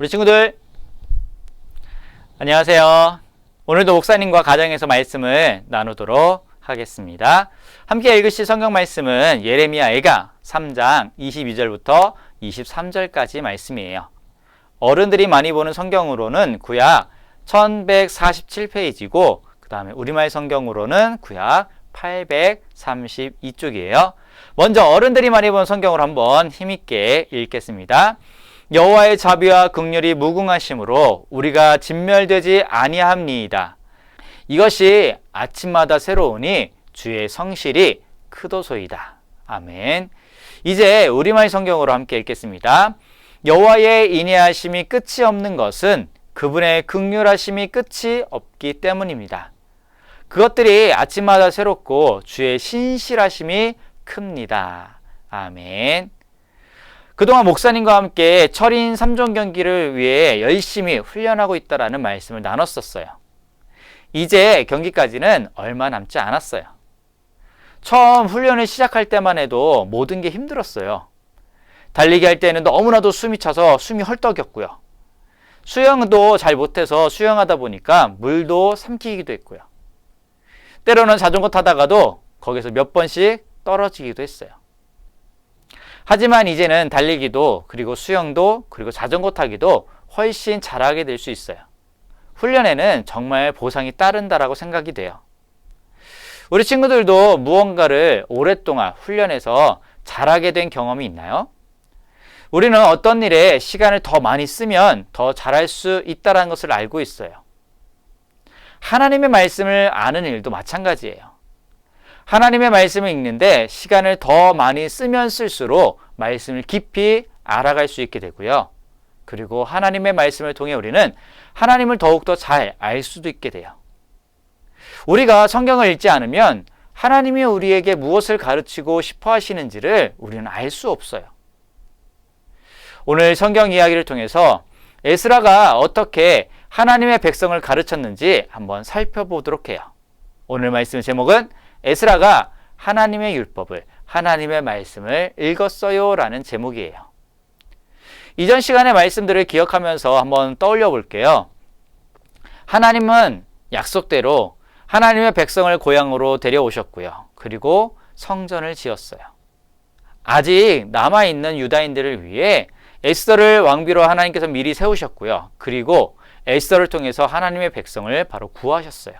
우리 친구들 안녕하세요. 오늘도 목사님과 가정에서 말씀을 나누도록 하겠습니다. 함께 읽으실 성경 말씀은 예레미야 애가 3장 22절부터 23절까지 말씀이에요. 어른들이 많이 보는 성경으로는 구약 1147페이지고 그 다음에 우리말 성경으로는 구약 832쪽이에요. 먼저 어른들이 많이 본 성경을 한번 힘있게 읽겠습니다. 여호와의 자비와 극렬이 무궁하심으로 우리가 진멸되지 아니함니이다. 이것이 아침마다 새로우니 주의 성실이 크도소이다. 아멘. 이제 우리말 성경으로 함께 읽겠습니다. 여호와의 인내하심이 끝이 없는 것은 그분의 극률하심이 끝이 없기 때문입니다. 그것들이 아침마다 새롭고 주의 신실하심이 큽니다. 아멘. 그동안 목사님과 함께 철인 3종 경기를 위해 열심히 훈련하고 있다라는 말씀을 나눴었어요. 이제 경기까지는 얼마 남지 않았어요. 처음 훈련을 시작할 때만 해도 모든 게 힘들었어요. 달리기 할 때는 너무나도 숨이 차서 숨이 헐떡였고요. 수영도 잘 못해서 수영하다 보니까 물도 삼키기도 했고요. 때로는 자전거 타다가도 거기서 몇 번씩 떨어지기도 했어요. 하지만 이제는 달리기도 그리고 수영도 그리고 자전거 타기도 훨씬 잘하게 될 수 있어요. 훈련에는 정말 보상이 따른다라고 생각이 돼요. 우리 친구들도 무언가를 오랫동안 훈련해서 잘하게 된 경험이 있나요? 우리는 어떤 일에 시간을 더 많이 쓰면 더 잘할 수 있다는 것을 알고 있어요. 하나님의 말씀을 아는 일도 마찬가지예요. 하나님의 말씀을 읽는데 시간을 더 많이 쓰면 쓸수록 말씀을 깊이 알아갈 수 있게 되고요. 그리고 하나님의 말씀을 통해 우리는 하나님을 더욱더 잘 알 수도 있게 돼요. 우리가 성경을 읽지 않으면 하나님이 우리에게 무엇을 가르치고 싶어 하시는지를 우리는 알 수 없어요. 오늘 성경 이야기를 통해서 에스라가 어떻게 하나님의 백성을 가르쳤는지 한번 살펴보도록 해요. 오늘 말씀 제목은 에스라가 하나님의 율법을 하나님의 말씀을 읽었어요 라는 제목이에요. 이전 시간의 말씀들을 기억하면서 한번 떠올려 볼게요. 하나님은 약속대로 하나님의 백성을 고향으로 데려오셨고요. 그리고 성전을 지었어요. 아직 남아 있는 유다인들을 위해 에스더를 왕비로 하나님께서 미리 세우셨고요. 그리고 에스더를 통해서 하나님의 백성을 바로 구하셨어요.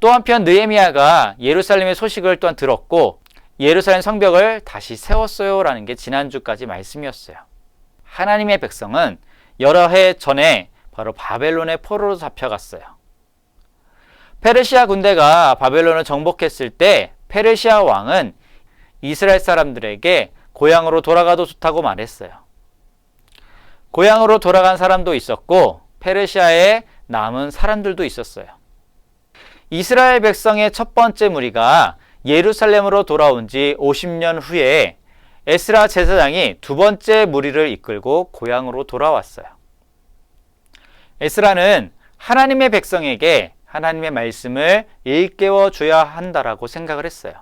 또 한편 느헤미야가 예루살렘의 소식을 또한 들었고 예루살렘 성벽을 다시 세웠어요라는 게 지난주까지 말씀이었어요. 하나님의 백성은 여러 해 전에 바로 바벨론의 포로로 잡혀갔어요. 페르시아 군대가 바벨론을 정복했을 때 페르시아 왕은 이스라엘 사람들에게 고향으로 돌아가도 좋다고 말했어요. 고향으로 돌아간 사람도 있었고 페르시아에 남은 사람들도 있었어요. 이스라엘 백성의 첫 번째 무리가 예루살렘으로 돌아온 지 50년 후에 에스라 제사장이 두 번째 무리를 이끌고 고향으로 돌아왔어요. 에스라는 하나님의 백성에게 하나님의 말씀을 일깨워 줘야 한다라고 생각을 했어요.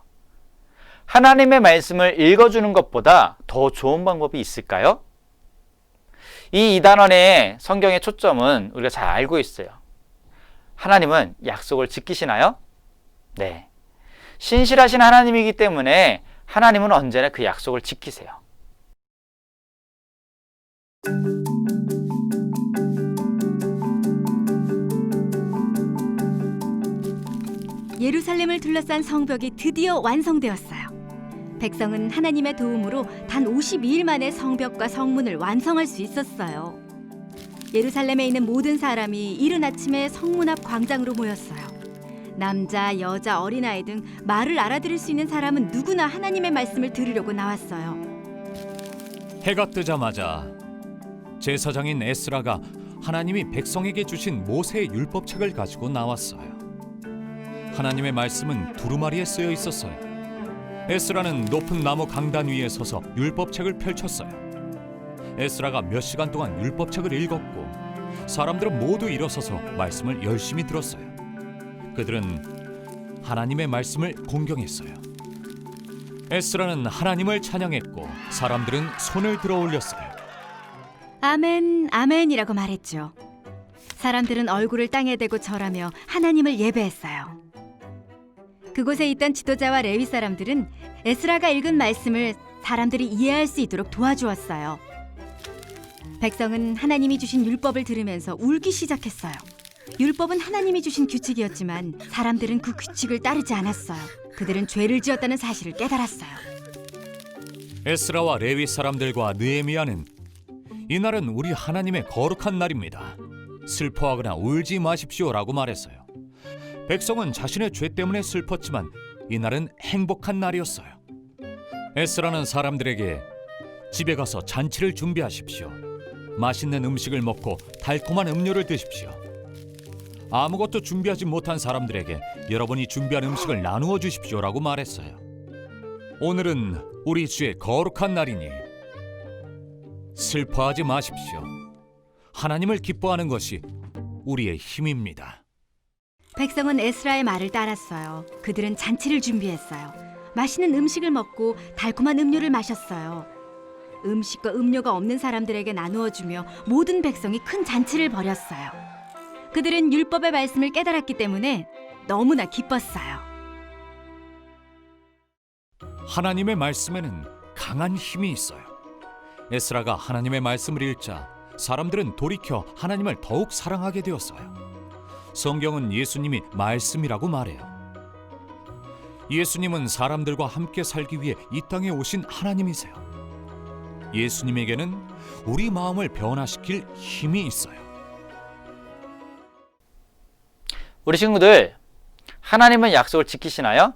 하나님의 말씀을 읽어주는 것보다 더 좋은 방법이 있을까요? 이 이단원의 성경의 초점은 우리가 잘 알고 있어요. 하나님은 약속을 지키시나요? 네. 신실하신 하나님이기 때문에 하나님은 언제나 그 약속을 지키세요. 예루살렘을 둘러싼 성벽이 드디어 완성되었어요. 백성은 하나님의 도움으로 단 52일 만에 성벽과 성문을 완성할 수 있었어요. 예루살렘에 있는 모든 사람이 이른 아침에 성문 앞 광장으로 모였어요. 남자, 여자, 어린아이 등 말을 알아들을 수 있는 사람은 누구나 하나님의 말씀을 들으려고 나왔어요. 해가 뜨자마자 제사장인 에스라가 하나님이 백성에게 주신 모세의 율법책을 가지고 나왔어요. 하나님의 말씀은 두루마리에 쓰여 있었어요. 에스라는 높은 나무 강단 위에 서서 율법책을 펼쳤어요. 에스라가 몇 시간 동안 율법책을 읽었고 사람들은 모두 일어서서 말씀을 열심히 들었어요. 그들은 하나님의 말씀을 공경했어요. 에스라는 하나님을 찬양했고 사람들은 손을 들어 올렸어요. 아멘, 아멘이라고 말했죠. 사람들은 얼굴을 땅에 대고 절하며 하나님을 예배했어요. 그곳에 있던 지도자와 레위 사람들은 에스라가 읽은 말씀을 사람들이 이해할 수 있도록 도와주었어요. 백성은 하나님이 주신 율법을 들으면서 울기 시작했어요. 율법은 하나님이 주신 규칙이었지만 사람들은 그 규칙을 따르지 않았어요. 그들은 죄를 지었다는 사실을 깨달았어요. 에스라와 레위 사람들과 느헤미야는 이날은 우리 하나님의 거룩한 날입니다. 슬퍼하거나 울지 마십시오라고 말했어요. 백성은 자신의 죄 때문에 슬펐지만 이날은 행복한 날이었어요. 에스라는 사람들에게 집에 가서 잔치를 준비하십시오. 맛있는 음식을 먹고 달콤한 음료를 드십시오. 아무것도 준비하지 못한 사람들에게 여러분이 준비한 음식을 나누어 주십시오라고 말했어요. 오늘은 우리 주의 거룩한 날이니 슬퍼하지 마십시오. 하나님을 기뻐하는 것이 우리의 힘입니다. 백성은 에스라의 말을 따랐어요. 그들은 잔치를 준비했어요. 맛있는 음식을 먹고 달콤한 음료를 마셨어요. 음식과 음료가 없는 사람들에게 나누어 주며 모든 백성이 큰 잔치를 벌였어요. 그들은 율법의 말씀을 깨달았기 때문에 너무나 기뻤어요. 하나님의 말씀에는 강한 힘이 있어요. 에스라가 하나님의 말씀을 읽자 사람들은 돌이켜 하나님을 더욱 사랑하게 되었어요. 성경은 예수님이 말씀이라고 말해요. 예수님은 사람들과 함께 살기 위해 이 땅에 오신 하나님이세요. 예수님에게는 우리 마음을 변화시킬 힘이 있어요. 우리 친구들, 하나님은 약속을 지키시나요?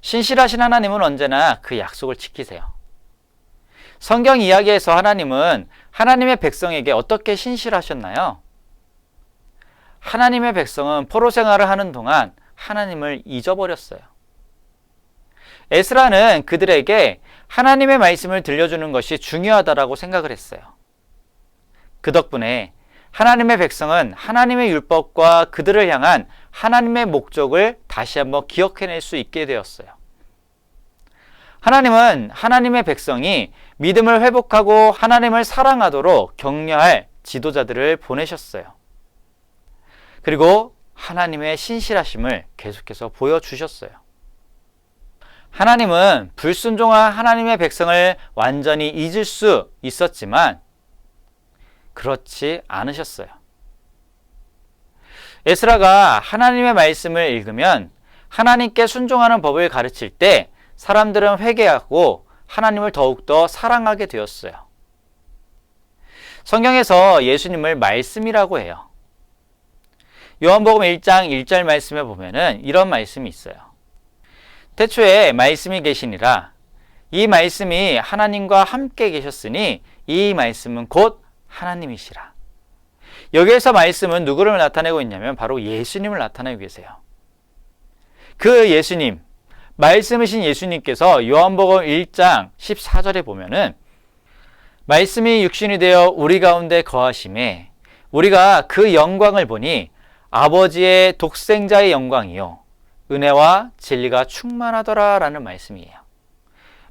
신실하신 하나님은 언제나 그 약속을 지키세요. 성경 이야기에서 하나님은 하나님의 백성에게 어떻게 신실하셨나요? 하나님의 백성은 포로 생활을 하는 동안 하나님을 잊어버렸어요. 에스라는 그들에게 하나님의 말씀을 들려주는 것이 중요하다라고 생각을 했어요. 그 덕분에 하나님의 백성은 하나님의 율법과 그들을 향한 하나님의 목적을 다시 한번 기억해낼 수 있게 되었어요. 하나님은 하나님의 백성이 믿음을 회복하고 하나님을 사랑하도록 격려할 지도자들을 보내셨어요. 그리고 하나님의 신실하심을 계속해서 보여주셨어요. 하나님은 불순종한 하나님의 백성을 완전히 잊을 수 있었지만 그렇지 않으셨어요. 에스라가 하나님의 말씀을 읽으면 하나님께 순종하는 법을 가르칠 때 사람들은 회개하고 하나님을 더욱더 사랑하게 되었어요. 성경에서 예수님을 말씀이라고 해요. 요한복음 1장 1절 말씀에 보면은 이런 말씀이 있어요. 태초에 말씀이 계시니라 이 말씀이 하나님과 함께 계셨으니 이 말씀은 곧 하나님이시라. 여기에서 말씀은 누구를 나타내고 있냐면 바로 예수님을 나타내고 계세요. 그 예수님, 말씀이신 예수님께서 요한복음 1장 14절에 보면은 말씀이 육신이 되어 우리 가운데 거하심에 우리가 그 영광을 보니 아버지의 독생자의 영광이요 은혜와 진리가 충만하더라라는 말씀이에요.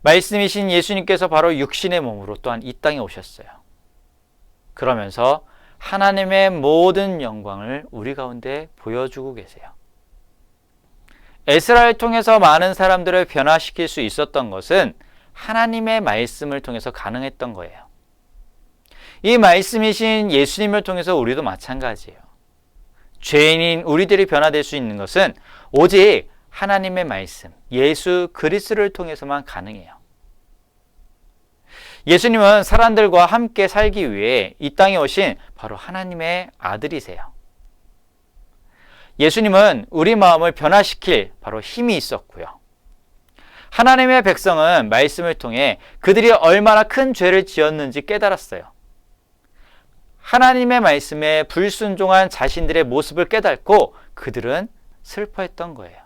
말씀이신 예수님께서 바로 육신의 몸으로 또한 이 땅에 오셨어요. 그러면서 하나님의 모든 영광을 우리 가운데 보여주고 계세요. 에스라를 통해서 많은 사람들을 변화시킬 수 있었던 것은 하나님의 말씀을 통해서 가능했던 거예요. 이 말씀이신 예수님을 통해서 우리도 마찬가지예요. 죄인인 우리들이 변화될 수 있는 것은 오직 하나님의 말씀, 예수 그리스도를 통해서만 가능해요. 예수님은 사람들과 함께 살기 위해 이 땅에 오신 바로 하나님의 아들이세요. 예수님은 우리 마음을 변화시킬 바로 힘이 있었고요. 하나님의 백성은 말씀을 통해 그들이 얼마나 큰 죄를 지었는지 깨달았어요. 하나님의 말씀에 불순종한 자신들의 모습을 깨닫고 그들은 슬퍼했던 거예요.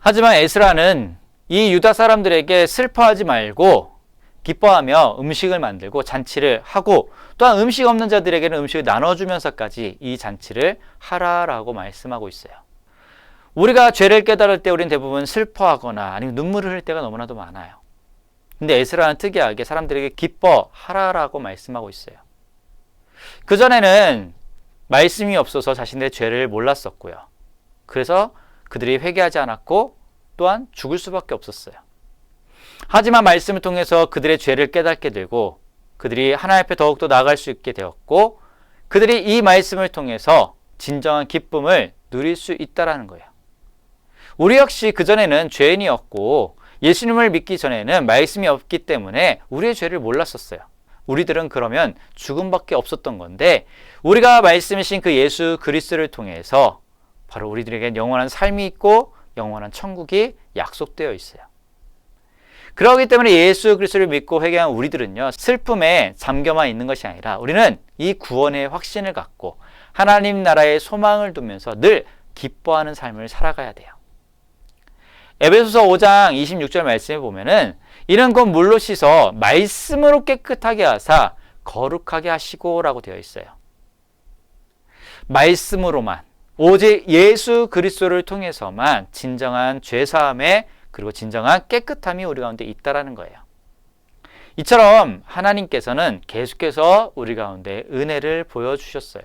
하지만 에스라는 이 유다 사람들에게 슬퍼하지 말고 기뻐하며 음식을 만들고 잔치를 하고 또한 음식 없는 자들에게는 음식을 나눠주면서까지 이 잔치를 하라라고 말씀하고 있어요. 우리가 죄를 깨달을 때 우리는 대부분 슬퍼하거나 아니면 눈물을 흘릴 때가 너무나도 많아요. 근데 에스라는 특이하게 사람들에게 기뻐하라라고 말씀하고 있어요. 그전에는 말씀이 없어서 자신들의 죄를 몰랐었고요. 그래서 그들이 회개하지 않았고 또한 죽을 수밖에 없었어요. 하지만 말씀을 통해서 그들의 죄를 깨닫게 되고 그들이 하나님 앞에 더욱더 나아갈 수 있게 되었고 그들이 이 말씀을 통해서 진정한 기쁨을 누릴 수 있다라는 거예요. 우리 역시 그전에는 죄인이었고 예수님을 믿기 전에는 말씀이 없기 때문에 우리의 죄를 몰랐었어요. 우리들은 그러면 죽음밖에 없었던 건데 우리가 말씀이신 그 예수 그리스도를 통해서 바로 우리들에게 영원한 삶이 있고 영원한 천국이 약속되어 있어요. 그렇기 때문에 예수 그리스도를 믿고 회개한 우리들은요 슬픔에 잠겨만 있는 것이 아니라 우리는 이 구원의 확신을 갖고 하나님 나라의 소망을 두면서 늘 기뻐하는 삶을 살아가야 돼요. 에베소서 5장 26절 말씀에 보면은 이런 건 물로 씻어 말씀으로 깨끗하게 하사 거룩하게 하시고라고 되어 있어요. 말씀으로만 오직 예수 그리스도를 통해서만 진정한 죄 사함에 그리고 진정한 깨끗함이 우리 가운데 있다라는 거예요. 이처럼 하나님께서는 계속해서 우리 가운데 은혜를 보여 주셨어요.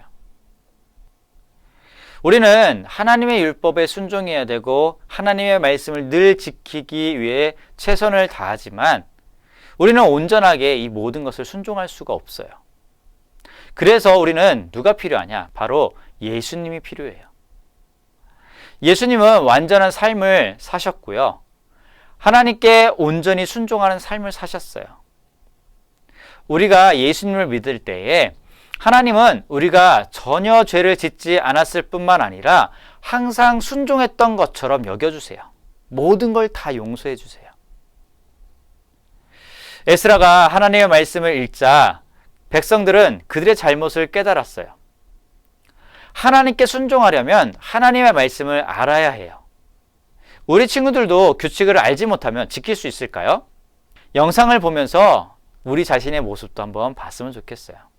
우리는 하나님의 율법에 순종해야 되고 하나님의 말씀을 늘 지키기 위해 최선을 다하지만 우리는 온전하게 이 모든 것을 순종할 수가 없어요. 그래서 우리는 누가 필요하냐? 바로 예수님이 필요해요. 예수님은 완전한 삶을 사셨고요. 하나님께 온전히 순종하는 삶을 사셨어요. 우리가 예수님을 믿을 때에 하나님은 우리가 전혀 죄를 짓지 않았을 뿐만 아니라 항상 순종했던 것처럼 여겨주세요. 모든 걸 다 용서해 주세요. 에스라가 하나님의 말씀을 읽자 백성들은 그들의 잘못을 깨달았어요. 하나님께 순종하려면 하나님의 말씀을 알아야 해요. 우리 친구들도 규칙을 알지 못하면 지킬 수 있을까요? 영상을 보면서 우리 자신의 모습도 한번 봤으면 좋겠어요.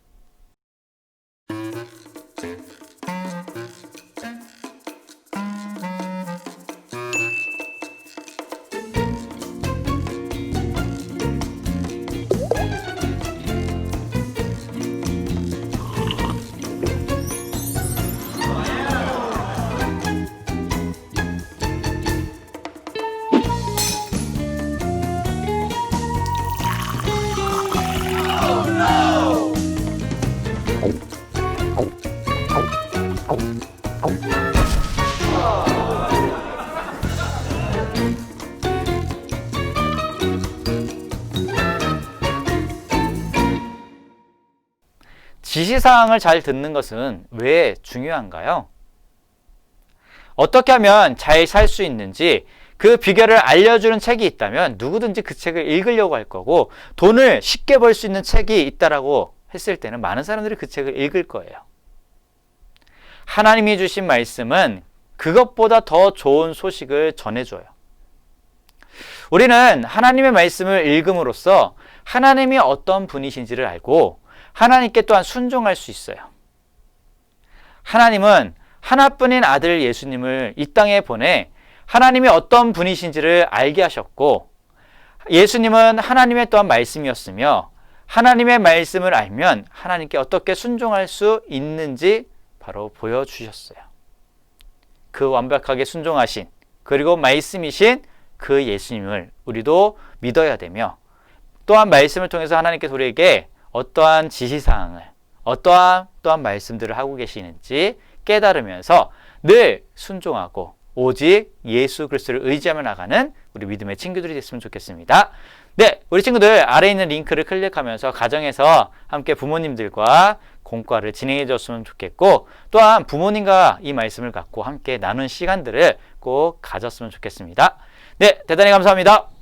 지시사항을 잘 듣는 것은 왜 중요한가요? 어떻게 하면 잘 살 수 있는지 그 비결을 알려주는 책이 있다면 누구든지 그 책을 읽으려고 할 거고 돈을 쉽게 벌 수 있는 책이 있다라고 했을 때는 많은 사람들이 그 책을 읽을 거예요. 하나님이 주신 말씀은 그것보다 더 좋은 소식을 전해줘요. 우리는 하나님의 말씀을 읽음으로써 하나님이 어떤 분이신지를 알고 하나님께 또한 순종할 수 있어요. 하나님은 하나뿐인 아들 예수님을 이 땅에 보내 하나님이 어떤 분이신지를 알게 하셨고 예수님은 하나님의 또한 말씀이었으며 하나님의 말씀을 알면 하나님께 어떻게 순종할 수 있는지 바로 보여주셨어요. 그 완벽하게 순종하신 그리고 말씀이신 그 예수님을 우리도 믿어야 되며 또한 말씀을 통해서 하나님께서 우리에게 어떠한 지시사항을 어떠한 또한 말씀들을 하고 계시는지 깨달으면서 늘 순종하고 오직 예수 그리스도를 의지하며 나가는 우리 믿음의 친구들이 됐으면 좋겠습니다. 네, 우리 친구들 아래 있는 링크를 클릭하면서 가정에서 함께 부모님들과 공과를 진행해 줬으면 좋겠고 또한 부모님과 이 말씀을 갖고 함께 나눈 시간들을 꼭 가졌으면 좋겠습니다. 네, 대단히 감사합니다.